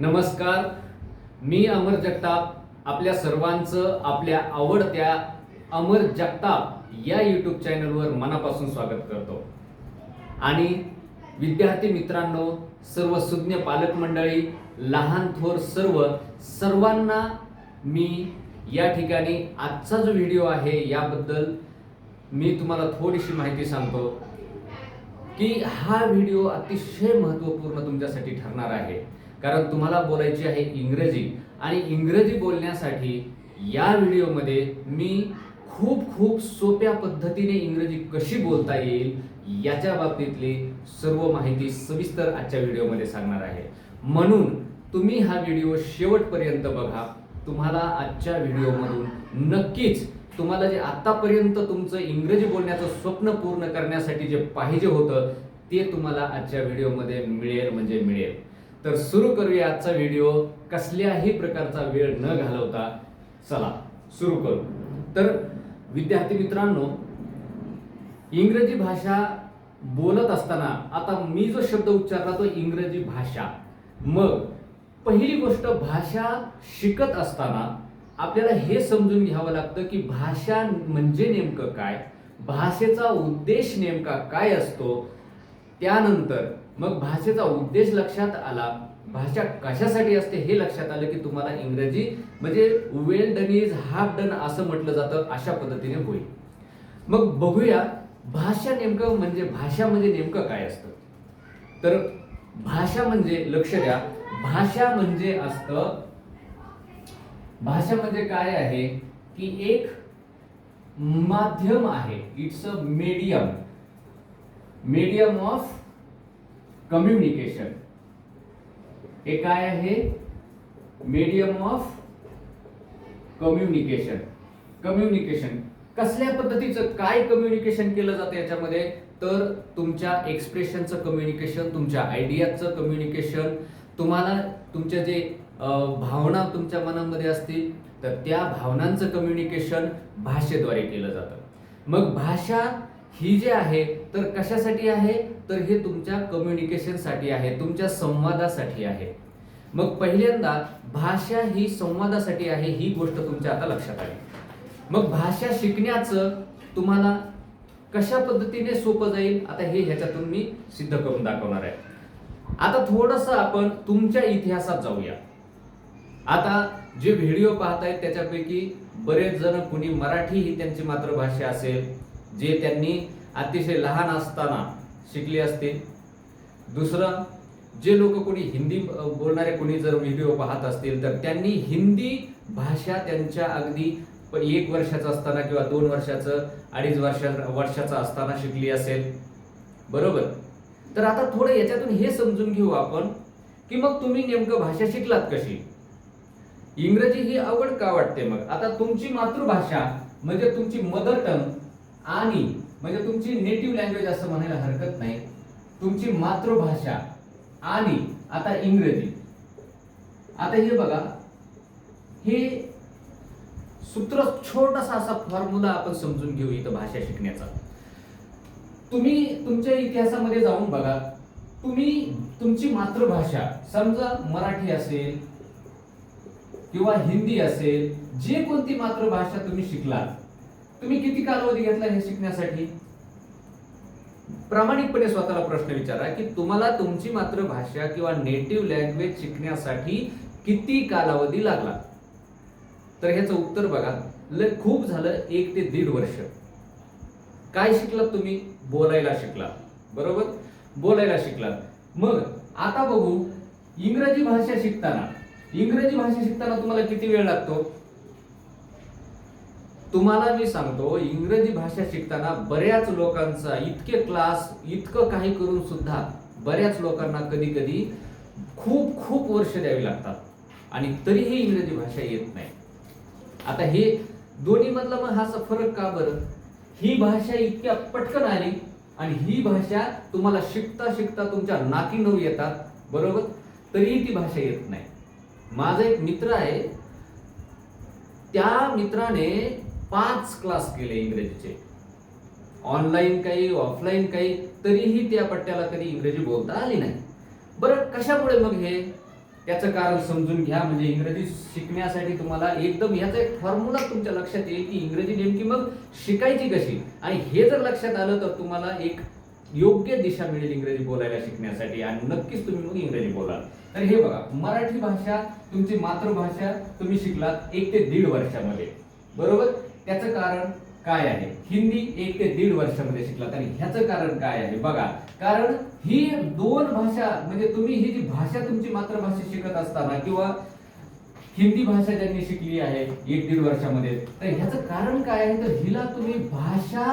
नमस्कार. मी अमर जगताप. आपल्या सर्वांचं आपल्या आवडत्या अमर जगताप या यूट्यूब चॅनलवर मनापासून स्वागत करतो. आणि विद्यार्थी मित्रांनो सर्व सुज्ञ पालक मंडळी लहान थोर सर्व सर्वांना मी या ठिकाणी आजचा जो व्हिडिओ आहे याबद्दल मी तुम्हाला थोडीशी माहिती सांगतो की हा व्हिडिओ अतिशय महत्त्वपूर्ण तुमच्यासाठी ठरणार आहे. कारण तुम्हाला बोलायची आहे इंग्रजी. आणि इंग्रजी बोलण्यासाठी या व्हिडिओमध्ये मी खूप खूप सोप्या पद्धतीने इंग्रजी कशी बोलता येईल याच्या बाबतीतली सर्व माहिती सविस्तर आजच्या व्हिडिओमध्ये सांगणार आहे. म्हणून तुम्ही हा व्हिडिओ शेवटपर्यंत बघा. तुम्हाला आजच्या व्हिडिओमधून नक्कीच तुम्हाला जे आतापर्यंत तुमचं इंग्रजी बोलण्याचं स्वप्न पूर्ण करण्यासाठी जे पाहिजे होतं ते तुम्हाला आजच्या व्हिडिओमध्ये मिळेल म्हणजे मिळेल. तर सुरू करूया आजचा व्हिडिओ कसल्याही प्रकारचा वेळ न घालवता चला सुरू करू. तर विद्यार्थी मित्रांनो इंग्रजी भाषा बोलत असताना आता मी जो शब्द उच्चारला तो इंग्रजी भाषा. मग पहिली गोष्ट भाषा शिकत असताना आपल्याला हे समजून घ्यावं लागतं की भाषा म्हणजे नेमकं काय? भाषेचा उद्देश नेमका काय असतो? त्यानंतर मग भाषेचा उद्देश लक्षात आला. भाषा कशासाठी असते हे लक्षात आलं की तुम्हाला इंग्रजी म्हणजे well done is half done असं म्हटलं जातं अशा पद्धतीने होईल. मग बघूया भाषा नेमकं म्हणजे भाषा म्हणजे नेमकं काय असतं? तर भाषा म्हणजे लक्ष द्या भाषा म्हणजे असतं भाषा म्हणजे काय आहे? की एक माध्यम आहे it's a medium medium of communication. हे काय आहे? मीडियम ऑफ कम्युनिकेशन कम्युनिकेशन कसल्या पद्धतीचं काय कम्युनिकेशन केलं जातं याच्यामध्ये? तर तुमच्या एक्सप्रेशनचं कम्युनिकेशन तुमच्या आयडियाचं कम्युनिकेशन तुम्हाला तुमच्या जे भावना तुमच्या मनामध्ये असतील तर त्या भावनांचं कम्युनिकेशन भाषेद्वारे केलं जातं. मग भाषा ही जी आहे तर कशासाठी आहे? तर हे तुमच्या कम्युनिकेशनसाठी आहे तुमच्या संवादासाठी आहे. मग पहिल्यांदा भाषा ही संवादासाठी आहे ही गोष्ट तुमच्या आता लक्षात आली. मग भाषा शिकण्याचं तुम्हाला कशा पद्धतीने सोपं जाईल आता हे ह्याच्यातून मी सिद्ध करून दाखवणार आहे. आता थोडंसं आपण तुमच्या इतिहासात जाऊया. आता जे व्हिडिओ पाहतायत त्याच्यापैकी बरेच जण कुणी मराठी ही त्यांची मातृभाषा असेल जे त्यांनी अतिशय लहान असताना शिकली असतील दुसरं जे लोक कोणी हिंदी बोलणारे कोणी जर व्हिडिओ पाहत असतील तर त्यांनी हिंदी भाषा त्यांच्या अगदी एक वर्षाचं असताना किंवा दोन वर्षाचं अडीच वर्षा वर्षाचं असताना शिकली असेल. बरोबर? तर आता थोडं याच्यातून हे समजून घेऊ आपण की मग तुम्ही नेमकं भाषा शिकलात कशी? इंग्रजी ही आवड का वाटते मग? आता तुमची मातृभाषा म्हणजे तुमची मदर टंग आणि म्हणजे तुमची नेटिव्ह लँग्वेज असं म्हणायला हरकत नाही. तुमची मातृभाषा आणि आता इंग्रजी. आता हे बघा हे सूत्र छोटासा असा फॉर्म्युला आपण समजून घेऊ इथं भाषा शिकण्याचा. तुम्ही तुमच्या इतिहासामध्ये जाऊन बघा तुम्ही तुमची मातृभाषा समजा मराठी असेल किंवा हिंदी असेल जे कोणती मातृभाषा तुम्ही शिकलात तुम्ही किती कालावधी घेतला हे शिकण्यासाठी? प्रामाणिकपणे स्वतःला प्रश्न विचारा की तुम्हाला तुमची मातृभाषा किंवा नेटिव्ह लँग्वेज शिकण्यासाठी किती कालावधी लागला? तर ह्याचं उत्तर बघा. लय खूप झालं एक ते दीड वर्ष. काय शिकलात तुम्ही? बोलायला शिकलात. बरोबर? बोलायला शिकलात. मग आता बघू इंग्रजी भाषा शिकताना. इंग्रजी भाषा शिकताना तुम्हाला किती वेळ लागतो? तुम्हाला मी सांगतो इंग्रजी भाषा शिकताना बऱ्याच लोकांचा इतके क्लास इतकं काही करून सुद्धा बऱ्याच लोकांना कधी कधी खूप खूप वर्ष द्यावी लागतात. आणि तरीही इंग्रजी भाषा येत नाही. आता हे दोन्ही मधला मग हा फरक का बरं? ही भाषा इतक्या पटकन आली आणि ही भाषा तुम्हाला शिकता शिकता तुमच्या नाकी नऊ येतात बरोबर? तरीही ती भाषा येत नाही. माझा एक मित्र आहे. त्या मित्राने पाच क्लास केले इंग्रजीचे. ऑनलाईन काही ऑफलाईन काही तरीही त्या पट्ट्याला कधी इंग्रजी बोलता आली नाही. बरं कशामुळे मग हे? त्याचं कारण समजून घ्या म्हणजे इंग्रजी शिकण्यासाठी तुम्हाला एकदम ह्याचा एक फॉर्म्युला तुमच्या लक्षात येईल की इंग्रजी नेमकी मग शिकायची कशी? आणि हे जर लक्षात आलं तर तुम्हाला एक योग्य दिशा मिळेल इंग्रजी बोलायला शिकण्यासाठी आणि नक्कीच तुम्ही मग इंग्रजी बोलाल. तर हे बघा मराठी भाषा तुमची मातृभाषा तुम्ही शिकलात एक ते दीड वर्षामध्ये. बरोबर? त्याचं कारण काय आहे? हिंदी एक ते दीड वर्षामध्ये शिकलात आणि ह्याचं कारण काय आहे? बघा कारण ही दोन भाषा म्हणजे तुम्ही ही जी भाषा तुमची मातृभाषा शिकत असताना किंवा हिंदी भाषा ज्यांनी शिकली आहे एक दीड वर्षामध्ये तर ह्याचं कारण काय आहे? तर हिला तुम्ही भाषा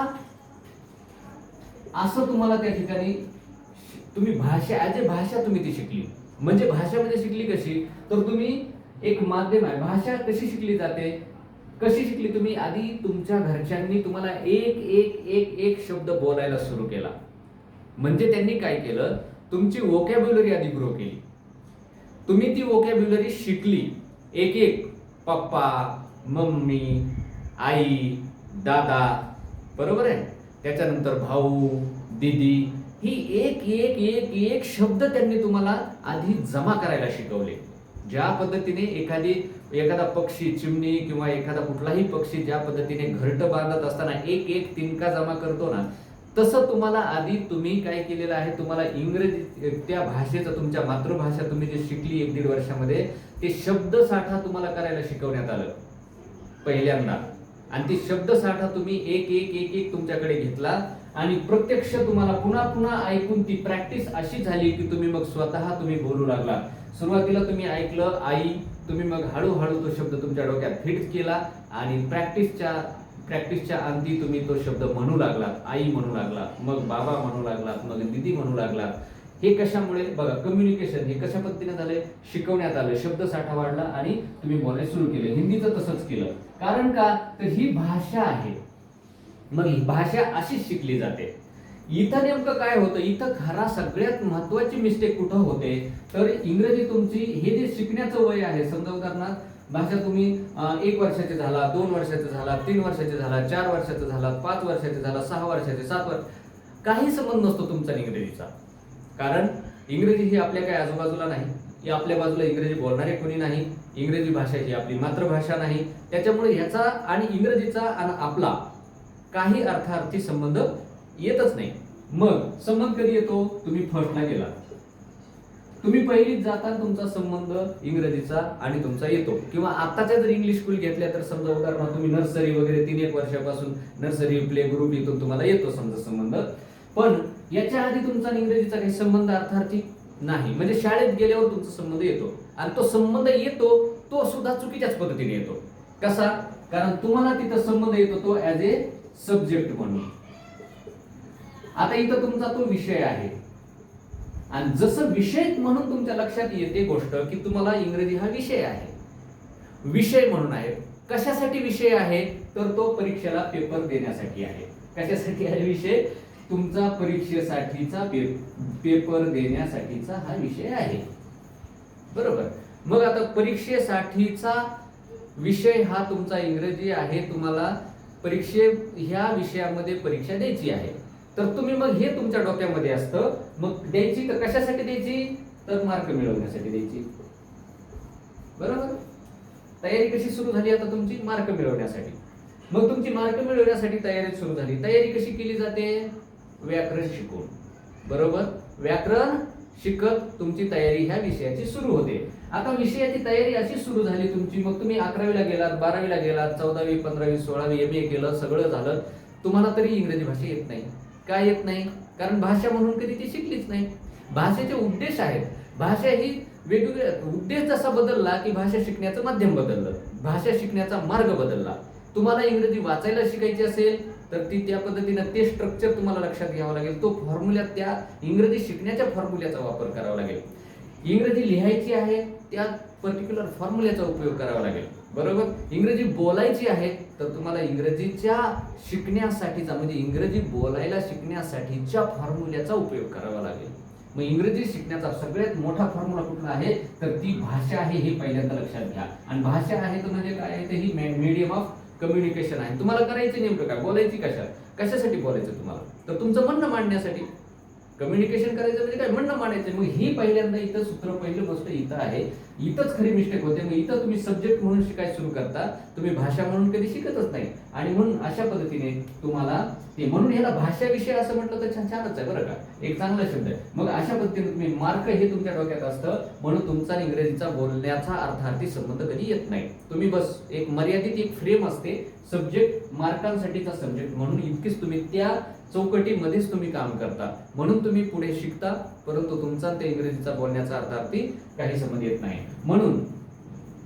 असं तुम्हाला त्या ठिकाणी तुम्ही भाषा ॲज ए भाषा तुम्ही ती शिकली. म्हणजे भाषा म्हणजे शिकली कशी? तर तुम्ही एक माध्यम आहे. भाषा कशी शिकली जाते? कशी शिकली तुम्ही? आधी तुमच्या घरच्यांनी तुम्हाला एक एक एक एक शब्द बोलायला सुरू केला. म्हणजे त्यांनी काय केलं? तुमची वोकॅब्युलरी आधी ग्रो केली. तुम्ही ती वोकॅब्युलरी शिकली. एक एक. पप्पा मम्मी आई दादा. बरोबर आहे? त्याच्यानंतर भाऊ दीदी. ही एक एक एक एक शब्द त्यांनी तुम्हाला आधी जमा करायला शिकवले. ज्या पद्धतीने एखादी एखादा पक्षी चिमणी किंवा एखादा कुठलाही पक्षी ज्या पद्धतीने घरट बांधत असताना एक एक तिनका जमा करतो ना तसं तुम्हाला आधी तुम्ही काय केलेलं आहे तुम्हाला इंग्रजी त्या भाषेचं तुमच्या मातृभाषा तुम्ही जे शिकली एक दीड वर्षामध्ये ते शब्द साठा तुम्हाला करायला शिकवण्यात आलं. पहिल्यांदा. आणि ती शब्द साठा तुम्ही एक एक एक एक तुमच्याकडे घेतला आणि प्रत्यक्ष तुम्हाला पुन्हा पुन्हा ऐकून ती प्रॅक्टिस अशी झाली की तुम्ही मग स्वतः तुम्ही बोलू लागला. सुरुवातीला तुम्ही ऐकलं आई तुम्ही मग हळूहळू तो शब्द तुमच्या डोक्यात फिट केला आणि प्रॅक्टिसच्या प्रॅक्टिसच्या अंती तुम्ही तो शब्द म्हणू लागलात आई म्हणू लागलात मग बाबा म्हणू लागलात मग दिदी म्हणू लागलात. हे कशामुळे? बघा कम्युनिकेशन हे कशा पद्धतीने झालंय? शिकवण्यात आलं शब्द साठा वाढला आणि तुम्ही बोलायला सुरू केलं. हिंदीचं तसंच केलं. कारण का? तर ही भाषा आहे. मग ही भाषा अशीच शिकली जाते. इथं नेमकं काय होतं? इथं खरा सगळ्यात महत्वाची मिस्टेक कुठं होते? तर इंग्रजी तुमची हे जे शिकण्याचं वय आहे समजा उदाहरणार्थ भाषा तुम्ही एक वर्षाचे झाला दोन वर्षाचे झाला तीन वर्षाचे झाला चार वर्षाचे झाला पाच वर्षाचे झाला सहा वर्षाचे सात वर्ष काही संबंध नसतो तुमचा इंग्रजीचा. कारण इंग्रजी ही आपल्या काही आजूबाजूला नाही. की आपल्या बाजूला इंग्रजी बोलणारे कोणी नाही. इंग्रजी भाषा ही आपली मातृभाषा नाही. त्याच्यामुळे ह्याचा आणि इंग्रजीचा आणि आपला काही अर्थार्थी संबंध येतच नाही. मग संबंध कधी येतो? तुम्ही फर्स्टला गेला. तुम्ही पहिलीच जाता तुमचा संबंध इंग्रजीचा आणि तुमचा येतो. किंवा आताच्या जर इंग्लिश स्कूल घेतल्या तर समजा उदाहरणार्थ तुम्ही नर्सरी वगैरे तीन एक वर्षापासून नर्सरी प्ले ग्रुप इथून तुम्हाला येतो समजा संबंध. पण याच्या आधी तुमचा इंग्रजीचा काही संबंध अर्थार्थी नाही. म्हणजे शाळेत गेल्यावर तुमचा संबंध येतो. आणि तो संबंध येतो तो सुद्धा चुकीच्याच पद्धतीने येतो. कसा? कारण तुम्हाला तिथं संबंध येतो तो ऍज ए सब्जेक्ट म्हणून. आता इथं तुमचा तो विषय आहे. आणि जसं विषय म्हणून तुमच्या लक्षात येते गोष्ट की तुम्हाला इंग्रजी हा विषय आहे. विषय म्हणून आहे. कशासाठी विषय आहे? तर तो परीक्षेला पेपर देण्यासाठी आहे. कशासाठी आहे विषय? तुमचा परीक्षेसाठीचा पेपर देण्यासाठीचा हा विषय आहे. बरोबर? मग आता परीक्षेसाठीचा विषय हा तुमचा इंग्रजी आहे. तुम्हाला परीक्षे ह्या विषयामध्ये परीक्षा द्यायची आहे. तर तुम्ही मग हे तुमच्या डोक्यामध्ये असतं मग द्यायची तर कशासाठी द्यायची? तर मार्क मिळवण्यासाठी द्यायची. बरोबर? तयारी कशी सुरू झाली आता तुमची? मार्क मिळवण्यासाठी. मग तुमची मार्क मिळवण्यासाठी तयारी सुरू झाली. तयारी कशी केली जाते? व्याकरण शिकून. बरोबर? व्याकरण शिकत तुमची तयारी ह्या विषयाची सुरू होते. आता विषयाची तयारी अशी सुरू झाली तुमची. मग तुम्ही अकरावीला गेलात बारावीला गेलात चौदावी पंधरावी सोळावी एम ए केलं सगळं झालं. तुम्हाला तरी इंग्रजी भाषा येत नाही. काय येत नाही? कारण भाषा म्हणून कधी ती शिकलीच नाही. भाषेचे उद्देश आहेत. भाषा ही वेगवेगळ्या उद्देश जसा बदलला की भाषा शिकण्याचं माध्यम बदललं. भाषा शिकण्याचा मार्ग बदलला. तुम्हाला इंग्रजी वाचायला शिकायची असेल तर ती त्या पद्धतीनं ते स्ट्रक्चर तुम्हाला लक्षात घ्यावं लागेल. तो फॉर्म्युला त्या इंग्रजी शिकण्याच्या फॉर्म्युल्याचा वापर करावा लागेल. इंग्रजी लिहायची आहे त्या पर्टिक्युलर फॉर्म्युल्याचा उपयोग करावा लागेल. बरोबर? इंग्रजी बोलायची आहे तर तुम्हाला इंग्रजीच्या शिकण्यासाठीचा म्हणजे इंग्रजी बोलायला शिकण्यासाठीच्या फॉर्म्युल्याचा उपयोग करावा लागेल. मग इंग्रजी शिकण्याचा सगळ्यात मोठा फॉर्म्युला कुठला आहे? तर ती भाषा आहे हे पहिल्यांदा लक्षात घ्या. आणि भाषा आहे तर म्हणजे काय आहे? तर ही मीडियम ऑफ कम्युनिकेशन आहे. तुम्हाला करायचं नेमकं काय? बोलायची कशा? कशासाठी बोलायचं तुम्हाला? तर तुमचं म्हणणं मांडण्यासाठी कम्युनिकेशन करायचं म्हणजे काय? म्हणणं मांडायचं. मग ही पहिल्यांदा इथं सूत्र पहिलं गोष्ट इथं आहे. इथंच खरी मिस्टेक होते. मग इथं तुम्ही सब्जेक्ट म्हणून शिकायला सुरू करता. तुम्ही भाषा म्हणून कधी शिकतच नाही. आणि म्हणून अशा पद्धतीने तुम्हाला ते म्हणून ह्याला भाषा विषय असं म्हटलं तर छान छानच आहे बरं का? एक चांगला शब्द आहे. मग अशा पद्धतीने तुम्ही मार्क हे तुमच्या डोक्यात असतं. म्हणून तुमचा इंग्रजीचा बोलण्याचा अर्थार्थी संबंध कधी येत नाही. तुम्ही बस एक मर्यादित एक फ्रेम असते. सब्जेक्ट मार्कांसाठीचा सब्जेक्ट म्हणून इतकीच तुम्ही त्या चौकटीमध्येच तुम्ही काम करता. म्हणून तुम्ही पुढे शिकता परंतु तुमचा ते इंग्रजीचा बोलण्याचा अर्थार्थी काही समज येत नाही. म्हणून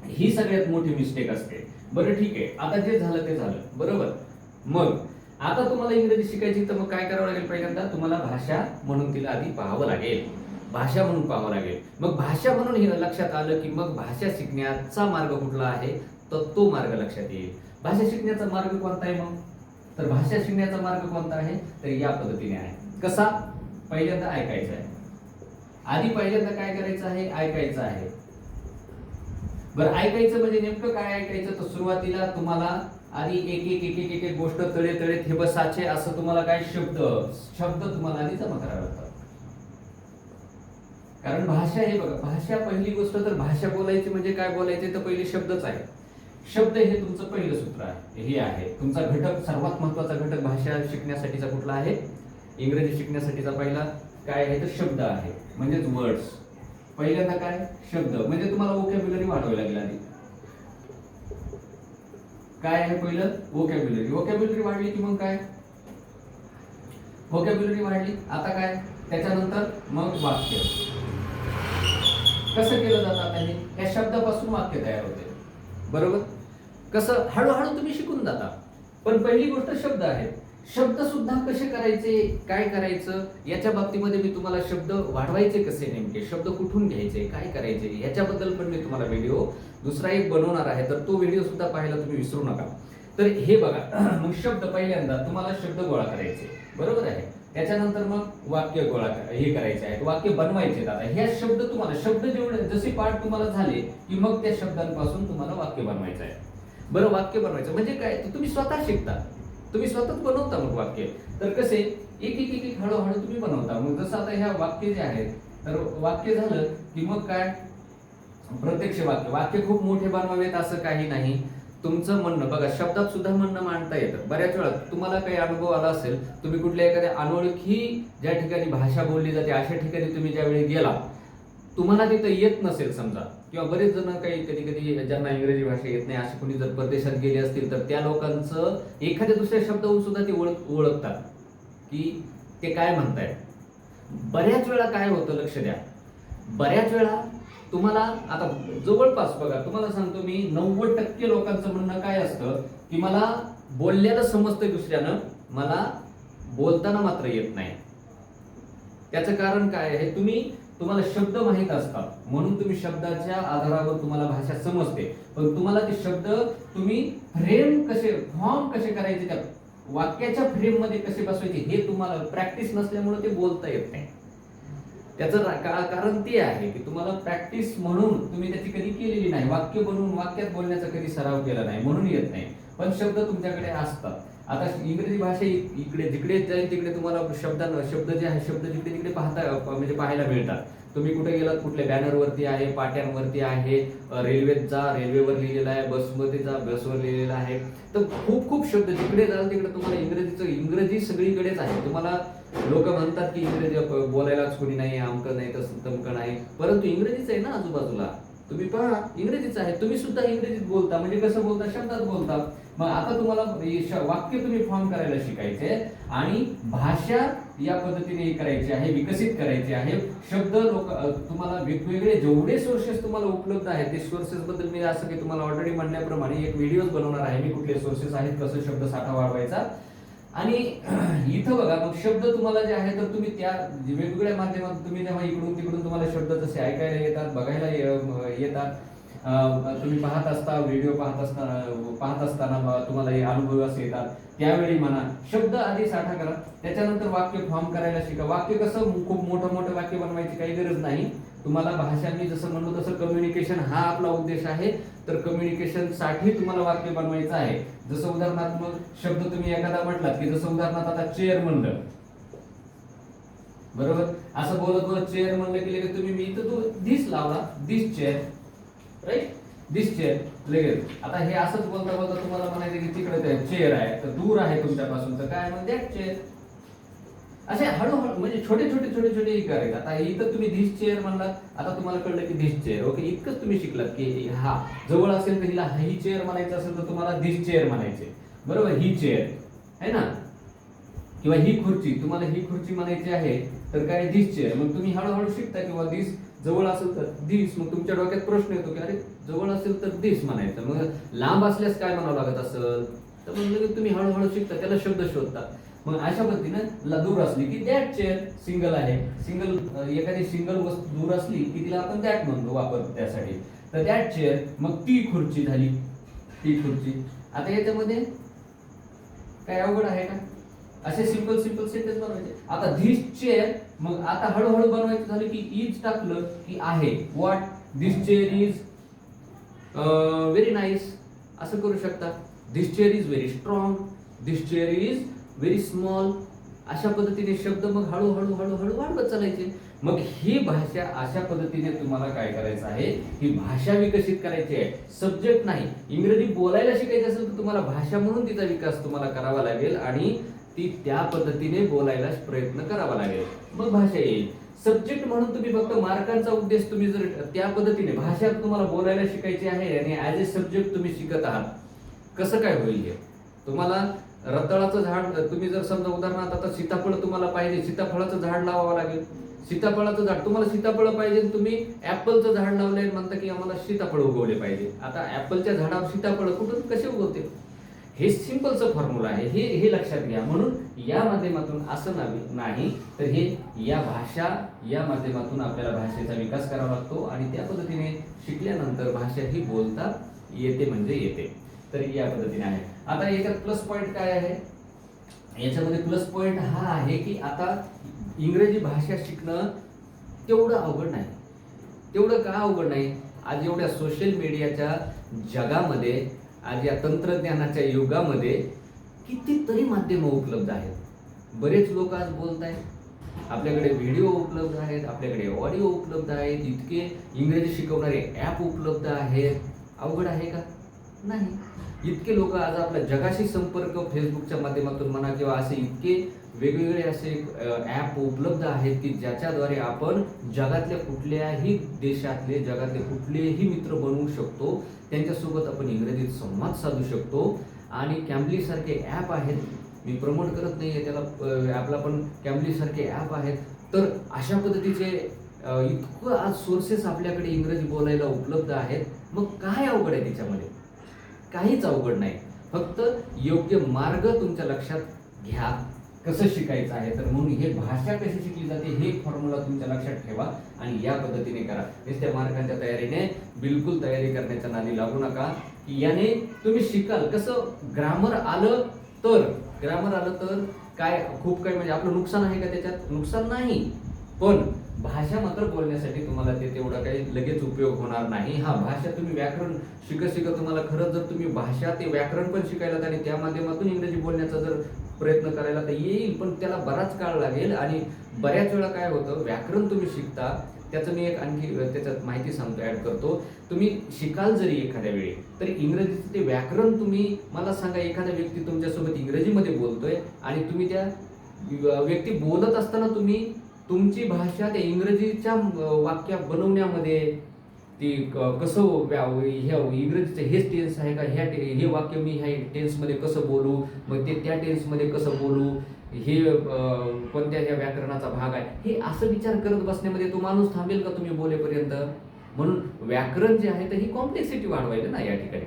ही सगळ्यात मोठी मिस्टेक असते. बरं ठीक आहे आता जे झालं ते झालं. बरोबर? मग आता तुम्हाला इंग्रजी शिकायची तर मग काय करावं लागेल पहिल्यांदा? तुम्हाला भाषा म्हणून तिला आधी पाहावं लागेल. भाषा म्हणून पाहावं लागेल. मग भाषा म्हणून हे लक्षात आलं की मग भाषा शिकण्याचा मार्ग कुठला आहे? तर तो मार्ग लक्षात येईल. भाषा शिकण्याचा मार्ग कोणता आहे मग? तर भाषा शिकण्याचा मार्ग कोणता आहे? तर या पद्धतीने आहे. कसा? पहिल्यांदा ऐकायचं आहे. आधी पहिल्यांदा काय करायचं आहे? ऐकायचं आहे. बरं ऐकायचं म्हणजे नेमकं काय ऐकायचं? तर सुरुवातीला तुम्हाला आधी एक एक एक एक एक गोष्ट तळे तळे थेबसाचे असं तुम्हाला काय शब्द शब्द तुम्हाला आधी जमा करावे लागतात. कारण भाषा हे बघा भाषा पहिली गोष्ट तर भाषा बोलायची म्हणजे काय बोलायचे? तर पहिले शब्दच आहे. शब्द हे तुमचं पहिलं सूत्र आहे. हे आहे. तुमचा घटक सर्वात महत्त्वाचा घटक भाषा शिकण्यासाठीचा कुठला आहे? इंग्रजी शिकण्यासाठीचा पहिला. काय आहे? तर शब्द आहे. म्हणजेच वर्ड्स पहिल्यांदा काय? शब्द. म्हणजे तुम्हाला वोकॅब्युलरी वाढवावी लागेल आधी. काय आहे पहिलं? वोकॅब्युलरी वोकॅब्युलरी वाढली की मग काय? वोकॅब्युलरी वाढली. आता काय? त्याच्यानंतर मग वाक्य. कसं केलं जातं आता हे? या शब्दापासून वाक्य तयार होते. बरोबर? कसं हळूहळू तुम्ही शिकून जाता. पण पहिली गोष्ट शब्द आहेत. शब्द सुद्धा कसे करायचे काय करायचं याच्या बाबतीमध्ये मी तुम्हाला शब्द वाढवायचे कसे नेमके? शब्द कुठून घ्यायचे काय करायचे याच्याबद्दल पण मी तुम्हाला व्हिडिओ दुसरा एक बनवणार आहे. तर तो व्हिडिओ सुद्धा पाहायला तुम्ही विसरू नका. तर हे बघा. मग शब्द पहिल्यांदा तुम्हाला शब्द गोळा करायचे. बरोबर आहे? त्याच्यानंतर मग वाक्य गोळा हे करायचे आहेत वाक्य बनवायचे आता ह्या शब्द तुम्हाला शब्द जेवढे जसे पाठ तुम्हाला झाले की मग त्या शब्दांपासून तुम्हाला वाक्य बनवायचं आहे. बरं वाक्य बनवायचं म्हणजे काय? तुम्ही स्वतः शिकता. तुम्ही स्वतःच बनवता मग वाक्य. तर कसे? एक एक एक हळूहळू तुम्ही बनवता. मग जसं आता ह्या वाक्य जे आहेत तर वाक्य झालं की मग काय? प्रत्यक्ष वाक्य. वाक्य खूप मोठे बनवावेत असं काही नाही. तुमचं म्हणणं बघा शब्दात सुद्धा म्हणणं मांडता येतं. बऱ्याच वेळा तुम्हाला काही अनुभव आला असेल तुम्ही कुठल्या एखाद्या अनोळखी ज्या ठिकाणी भाषा बोलली जाते अशा ठिकाणी तुम्ही ज्यावेळी गेला तुम्हाला तिथं येत नसेल समजा. किंवा बरेच जण काही कधी कधी ज्यांना इंग्रजी भाषा येत नाही असे कोणी जर परदेशात गेले असतील तर त्या लोकांचं एखाद्या दुसऱ्या शब्दावरून सुद्धा ते ओळख ओळखतात. की ते काय म्हणतायत? बऱ्याच वेळा काय होतं लक्ष द्या. बऱ्याच वेळा तुम्हाला आता जवळपास बघा तुम्हाला सांगतो मी नव्वद टक्के लोकांचं म्हणणं काय असतं की मला बोलल्याला समजतंय दुसऱ्यानं मला बोलताना मात्र येत नाही. त्याचं कारण काय आहे? तुम्ही तुम्हाला शब्द माहीत असतात. म्हणून तुम्ही शब्दाच्या आधारावर तुम्हाला भाषा समजते. पण तुम्हाला ते शब्द तुम्ही फ्रेम कसे फॉर्म कसे करायचे त्या वाक्याच्या फ्रेममध्ये कसे बसवायचे हे तुम्हाला प्रॅक्टिस नसल्यामुळे ते बोलता येत नाही. त्याचं का- कारण ते आहे की तुम्हाला प्रॅक्टिस म्हणून तुम्ही त्याची कधी केलेली नाही. वाक्य बनवून वाक्यात बोलण्याचा कधी सराव केला नाही म्हणून येत नाही. पण शब्द तुमच्याकडे असतात. आता इंग्रजी भाषा इकडे जिकडे जाईल तिकडे तुम्हाला शब्द शब्द जे आहे शब्द जिकडे तिकडे पाहता म्हणजे पाहायला मिळतात. तुम्ही कुठे गेलात कुठल्या बॅनरवरती आहे पाट्यांवरती आहे रेल्वेत जा रेल्वेवर लिहिलेलं आहे बसमध्ये जा बसवर लिहिलेलं आहे. तर खूप खूप शब्द जिकडे जाल तिकडे तुम्हाला इंग्रजीचं इंग्रजी सगळीकडेच आहे. तुम्हाला लोक म्हणतात की इंग्रजी बोलायलाच कोणी नाही आमकं नाही तसं तमकं नाही. परंतु इंग्रजीच आहे ना आजूबाजूला. तुम्ही पहा इंग्रजीच आहे. तुम्ही सुद्धा इंग्रजीत बोलता म्हणजे कसं बोलता? शब्दात बोलता. मग आता तुम्हाला वाक्य तुम्ही फॉर्म करायला शिकायचे आणि भाषा या पद्धतीने करायची आहे विकसित करायची आहे. शब्द लोक तुम्हाला वेगवेगळे जेवढे सोर्सेस तुम्हाला उपलब्ध आहेत ते सोर्सेस बद्दल मी असं की तुम्हाला ऑलरेडी म्हणण्याप्रमाणे एक व्हिडिओ बनवणार आहे. मी कुठले सोर्सेस आहेत कसं शब्द साठा वाढवायचा आणि इथं बघा मग शब्द तुम्हाला जे आहे तर तुम्ही त्या वेगवेगळ्या माध्यमातून तुम्ही तेव्हा इकडून तिकडून तुम्हाला शब्द जसे ऐकायला येतात बघायला येतात. तुम्ही पाहत असता व्हिडिओ पाहत असताना पाहत असताना तुम्हाला हे अनुभव असे येतात. त्यावेळी म्हणा शब्द आधी साठा करा. त्याच्यानंतर वाक्य फॉर्म करायला शिका. वाक्य कसं खूप मोठं मोठं वाक्य बनवायची काही गरज नाही. तुम्हाला भाषा मी जसं म्हणलो तसं कम्युनिकेशन हा आपला उद्देश आहे. तर कम्युनिकेशनसाठी तुम्हाला वाक्य बनवायचं आहे. जसं उदाहरणार्थ मग शब्द तुम्ही एखादा म्हटलात की जसं उदाहरणार्थ आता चेअर म्हणलं. बरोबर? असं बोलत बोलत चेअर म्हणलं की लगेच तुम्ही मी तर तू दिस लावला this chair right this chair लगेच. आता हे असंच बोलता बोलता तुम्हाला म्हणायचं की तिकडे चेअर आहे. तर दूर आहे तुमच्यापासून. तर काय मग चेअर असे हळूहळू म्हणजे छोटे छोटे छोटे छोटे हे करायचे. आता इथं तुम्ही धिस चेअर म्हणलात आता तुम्हाला कळलं की धिस चेअर ओके इतकंच तुम्ही शिकलात की हा जवळ असेल तर हिला ही चेअर म्हणायचं असेल तर तुम्हाला धिस चेअर म्हणायचे. बरोबर? ही चेअर है ना? किंवा ही खुर्ची. तुम्हाला ही खुर्ची म्हणायची आहे तर काय? दिस चेअर मग तुम्ही हळूहळू शिकता किंवा दिस जवळ असेल तर दिस मग तुमच्या डोक्यात प्रश्न येतो की अरे जवळ असेल तर दिस म्हणायचं. मग लांब असल्यास काय म्हणावं लागत असेल? तर मग तुम्ही हळूहळू शिकता त्याला शब्द शोधता. मग अशा पद्धतीनं दूर असली की दॅट चेअर सिंगल आहे. सिंगल एखादी सिंगल वस्तू दूर असली की तिला आपण दॅट म्हणतो वापर त्यासाठी. तर दॅट चेअर मग ती खुर्ची झाली. ती खुर्ची. आता याच्यामध्ये काय अवघड आहे का? असे सिंपल सिंपल सेंटेन्स बनवायचे. आता धिस चेअर मग आता हळूहळू बनवायचं झालं की इज टाकलं की आहे. What this chair is very nice असं करू शकता. This chair is very strong this chair is very small अशा पद्धतीने शब्द मग हळूहळू हळूहळू वाढवत चालायचे. मग ही भाषा अशा पद्धतीने तुम्हाला काय करायचं आहे? ही भाषा विकसित करायची आहे. सब्जेक्ट नाही. इंग्रजी बोलायला शिकायची असेल तर तुम्हाला भाषा म्हणून तिचा विकास तुम्हाला करावा लागेल आणि ती त्या पद्धतीने बोलायला प्रयत्न करावा लागेल. मग भाषा येईल. सब्जेक्ट म्हणून तुम्ही फक्त मार्कांचा उद्देश तुम्ही जर त्या पद्धतीने भाषा तुम्हाला बोलायला शिकायची आहे आणि ऍज ए सब्जेक्ट तुम्ही शिकत आहात कसं काय होईल हे? तुम्हाला रताळाचं झाड तुम्ही जर समजा उदाहरणार्थ आता सीताफळ तुम्हाला पाहिजे सीताफळाचं झाड लावावं लागेल. सीताफळाचं झाड तुम्हाला सीताफळ पाहिजे तुम्ही ऍपलचं झाड लावलंय म्हणता की आम्हाला सीताफळ उगवले पाहिजे. आता ऍपलच्या झाडावर सीताफळ कुठून कसे उगवते हे सिंपलचं फॉर्म्युला आहे. हे हे लक्षात घ्या. म्हणून या माध्यमातून असं नाही नाही तर हे या भाषा या माध्यमातून आपल्याला भाषेचा विकास करावा लागतो आणि त्या पद्धतीने शिकल्यानंतर भाषा ही बोलता येते म्हणजे येते. तर या पद्धतीने आहे. आता याच्यात प्लस पॉईंट काय आहे? याच्यामध्ये प्लस पॉईंट हा आहे की आता इंग्रजी भाषा शिकणं तेवढं अवघड नाही. तेवढं का अवघड नाही? आज एवढ्या सोशल मीडियाच्या जगामध्ये आज या तंत्रज्ञानाच्या युगामध्ये कितीतरी माध्यमं उपलब्ध आहेत. बरेच लोक आज बोलत आहेत आपल्याकडे व्हिडिओ उपलब्ध आहेत आपल्याकडे ऑडिओ उपलब्ध आहेत इतके इंग्रजी शिकवणारे ॲप उपलब्ध आहेत. अवघड आहे का? नाही. इतके लोक आज आपल्या जगाशी संपर्क फेसबुकच्या माध्यमातून म्हणा किंवा असे इतके वेगवेगळे असे ॲप उपलब्ध आहेत की ज्याच्याद्वारे आपण जगातल्या कुठल्याही देशातले जगातले कुठलेही मित्र बनवू शकतो. त्यांच्यासोबत आपण इंग्रजीत संवाद साधू शकतो. आणि कॅम्बलीसारखे ॲप आहेत. मी प्रमोट करत नाही आहे त्याला ॲपला पण कॅम्बलीसारखे ॲप आहेत. तर अशा पद्धतीचे इतकं आज सोर्सेस आपल्याकडे इंग्रजी बोलायला उपलब्ध आहेत. मग काय अवघड आहे त्याच्यामध्ये? काहीच अवघड नाही. फक्त योग्य मार्ग तुमच्या लक्षात घ्या. कसं शिकायचं आहे? तर म्हणून हे भाषा कशी शिकली जाते हे फॉर्म्युला तुमच्या लक्षात ठेवा आणि या पद्धतीने करा. नुसत्या मार्गांच्या तयारीने बिलकुल तयारी करण्याच्या नादी लागू नका. की याने तुम्ही शिकाल. कसं? ग्रामर आलं तर. ग्रामर आलं तर काय? खूप काही म्हणजे आपलं नुकसान आहे का त्याच्यात? नुकसान नाही. पण भाषा मात्र बोलण्यासाठी तुम्हाला ते तेवढा काही लगेच उपयोग होणार नाही. हा भाषा तुम्ही व्याकरण शिकत शिकत तुम्हाला खरंच जर तुम्ही भाषा ते व्याकरण पण शिकायला आणि त्या माध्यमातून इंग्रजी बोलण्याचा जर प्रयत्न करायला तर येईल पण त्याला बराच काळ लागेल आणि बऱ्याच वेळा काय होतं व्याकरण तुम्ही शिकता त्याचं मी एक आणखी त्याच्यात माहिती सांगतो ॲड करतो. तुम्ही शिकाल जरी एखाद्या वेळी तरी इंग्रजीचं ते व्याकरण तुम्ही मला सांगा एखादा व्यक्ती तुमच्यासोबत इंग्रजीमध्ये बोलतोय आणि तुम्ही त्या व्यक्ती बोलत असताना तुम्ही तुमची भाषा त्या इंग्रजीच्या वाक्या बनवण्यामध्ये ती क- कसं व्या- ह्या इंग्रजीचं हेच टेन्स आहे का? ह्या टे- हे वाक्य मी ह्या टेन्समध्ये कसं बोलू? मग ते त्या टेन्समध्ये कसं बोलू? हे कोणत्या ह्या व्याकरणाचा भाग आहे? हे असं विचार करत बसण्यामध्ये तो माणूस थांबेल का तुम्ही बोलेपर्यंत? म्हणून व्याकरण जे आहे तर ही कॉम्प्लेक्सिटी वाढवायला ना या ठिकाणी.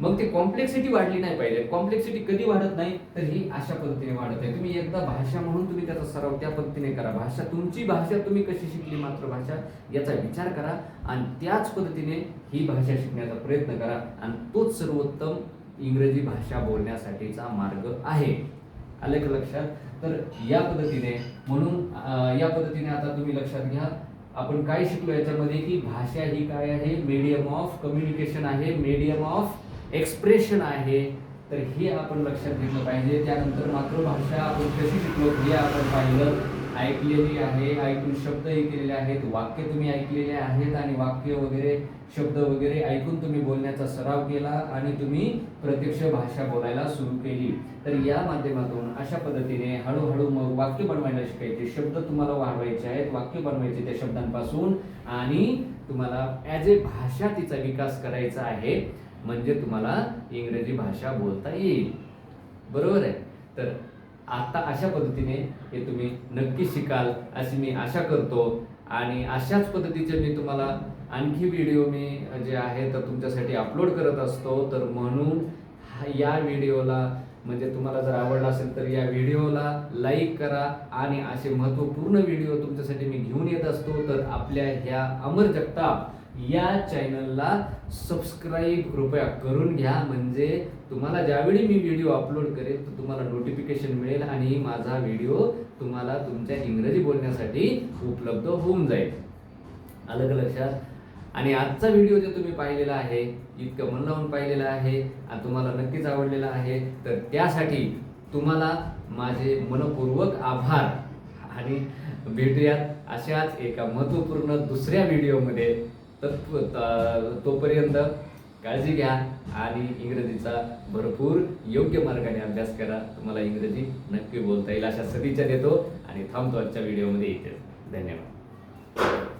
मग ते कॉम्प्लेक्सिटी वाढली नाही पाहिजे. कॉम्प्लेक्सिटी कधी वाढत नाही तर ही अशा पद्धतीने वाढत आहे. तुम्ही एकदा भाषा म्हणून तुम्ही त्याचा सराव त्या पद्धतीने करा. भाषा तुमची भाषा तुम्ही कशी शिकली मातृभाषा याचा विचार करा आणि त्याच पद्धतीने ही भाषा शिकण्याचा प्रयत्न करा आणि तोच सर्वोत्तम इंग्रजी भाषा बोलण्यासाठीचा मार्ग आहे. आले का लक्षात? तर या पद्धतीने म्हणून या पद्धतीने आता तुम्ही लक्षात घ्या. आपण काय शिकलो याच्यामध्ये की भाषा ही काय आहे? मीडियम ऑफ कम्युनिकेशन आहे. मीडियम ऑफ एक्सप्रेशन आहे तर हे आपण लक्षात घेतलं पाहिजे. त्यानंतर मातृभाषा आपण कशी शिकलो हे आपण पाहिलं. ऐकलेली आहे ऐकून शब्दही केलेले आहेत वाक्य तुम्ही ऐकलेले आहेत आणि वाक्य वगैरे शब्द वगैरे ऐकून तुम्ही बोलण्याचा सराव केला आणि तुम्ही प्रत्यक्ष भाषा बोलायला सुरू केली. तर या माध्यमातून अशा पद्धतीने हळूहळू मग वाक्य बनवायला शिकायचे. शब्द तुम्हाला वाढवायचे आहेत वाक्य बनवायचे त्या शब्दांपासून आणि तुम्हाला ॲज ए भाषा तिचा विकास करायचा आहे. म्हणजे तुम्हाला इंग्रजी भाषा बोलता येईल. बरोबर आहे? तर आता अशा पद्धतीने हे तुम्ही नक्की शिकाल अशी मी आशा करतो. आणि अशाच पद्धतीचे मी तुम्हाला आणखी व्हिडिओ मी जे आहे तर तुमच्यासाठी अपलोड करत असतो. तर म्हणून हा- या व्हिडिओला म्हणजे तुम्हाला जर आवडला असेल तर या व्हिडिओला लाईक करा. आणि असे महत्त्वपूर्ण व्हिडिओ तुमच्यासाठी मी घेऊन येत असतो. तर आपल्या ह्या अमर जगताप या चॅनलला सबस्क्राईब कृपया करून घ्या. म्हणजे तुम्हाला ज्यावेळी मी व्हिडिओ अपलोड करेल तर तुम्हाला नोटिफिकेशन मिळेल आणि माझा व्हिडिओ तुम्हाला तुमच्या इंग्रजी बोलण्यासाठी उपलब्ध होऊन जाईल. आलं का लक्षात. आणि आजचा व्हिडिओ जो तुम्ही पाहिलेला आहे इतकं मन लावून पाहिलेला आहे आणि तुम्हाला नक्कीच आवडलेला आहे तर त्यासाठी तुम्हाला माझे मनपूर्वक आभार. आणि भेटूयात अशाच एका महत्त्वपूर्ण दुसऱ्या व्हिडिओमध्ये तर तोपर्यंत काळजी घ्या आणि इंग्रजीचा भरपूर योग्य मार्गाने अभ्यास करा. तुम्हाला इंग्रजी नक्की बोलता येईल. अशा सदिच्छा देतो आणि थांबतो आजच्या व्हिडिओमध्ये इथे धन्यवाद.